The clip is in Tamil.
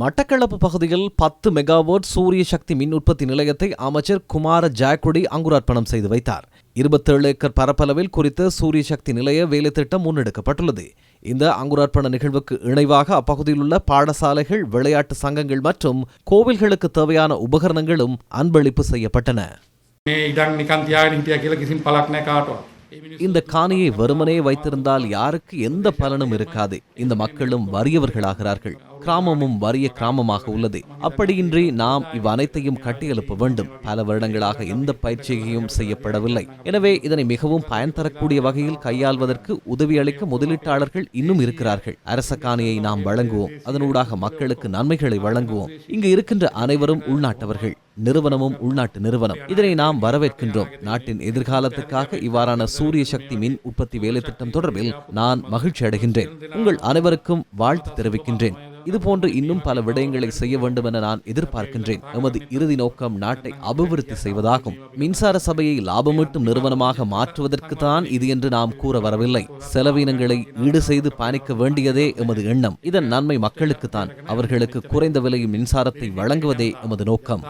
மட்டக்களப்பு பகுதியில் பத்து மெகாவாட் சூரிய சக்தி மின் உற்பத்தி நிலையத்தை அமைச்சர் குமார ஜாக்குடி அங்குரார்ப்பணம் செய்து வைத்தார். இருபத்தேழு ஏக்கர் பரப்பளவில் குறித்த சூரிய சக்தி நிலைய வேலைத்திட்டம் முன்னெடுக்கப்பட்டுள்ளது. இந்த அங்குரார்ப்பண நிகழ்வுக்கு இணைவாக அப்பகுதியில் உள்ள பாடசாலைகள் விளையாட்டு சங்கங்கள் மற்றும் கோவில்களுக்கு தேவையான உபகரணங்களும் அன்பளிப்பு செய்யப்பட்டன. இந்த காணியை வெறுமனே வைத்திருந்தால் யாருக்கு எந்த பலனும் இருக்காது. இந்த மக்களும் வறியவர்களாகிறார்கள். கிராமமும் வறிய கிராமமாக உள்ளது. அப்படியின்றி நாம் இவ் அனைத்தையும் கட்டியெழுப்ப வேண்டும். பல வருடங்களாக எந்த பயிற்சியையும் செய்யப்படவில்லை. எனவே இதனை மிகவும் பயன் தரக்கூடிய வகையில் கையாள்வதற்கு உதவி அளிக்க முதலீட்டாளர்கள் இன்னும் இருக்கிறார்கள். அரச காணியை நாம் வழங்குவோம். அதனூடாக மக்களுக்கு நன்மைகளை வழங்குவோம். இங்கு இருக்கின்ற அனைவரும் உள்நாட்டவர்கள். நிறுவனமும் உள்நாட்டு நிறுவனம். இதனை நாம் வரவேற்கின்றோம். நாட்டின் எதிர்காலத்துக்காக இவ்வாறான சூரிய சக்தி மின் உற்பத்தி வேலை திட்டம் தொடர்பில் நான் மகிழ்ச்சி அடைகின்றேன் உங்கள் அனைவருக்கும் வாழ்த்து தெரிவிக்கின்றேன். இதுபோன்று இன்னும் பல விடயங்களை செய்ய வேண்டும் என நான் எதிர்பார்க்கின்றேன். எமது இறுதி நோக்கம் நாட்டை அபிவிருத்தி செய்வதாகும். மின்சார சபையை லாபமீட்டும் நிறுவனமாக மாற்றுவதற்கு தான் இது என்று நாம் கூற வரவில்லை. செலவினங்களை ஈடு செய்து பயணிக்க வேண்டியதே எமது எண்ணம். இதன் நன்மை மக்களுக்குத்தான். அவர்களுக்கு குறைந்த விலையில் மின்சாரத்தை வழங்குவதே எமது நோக்கம்.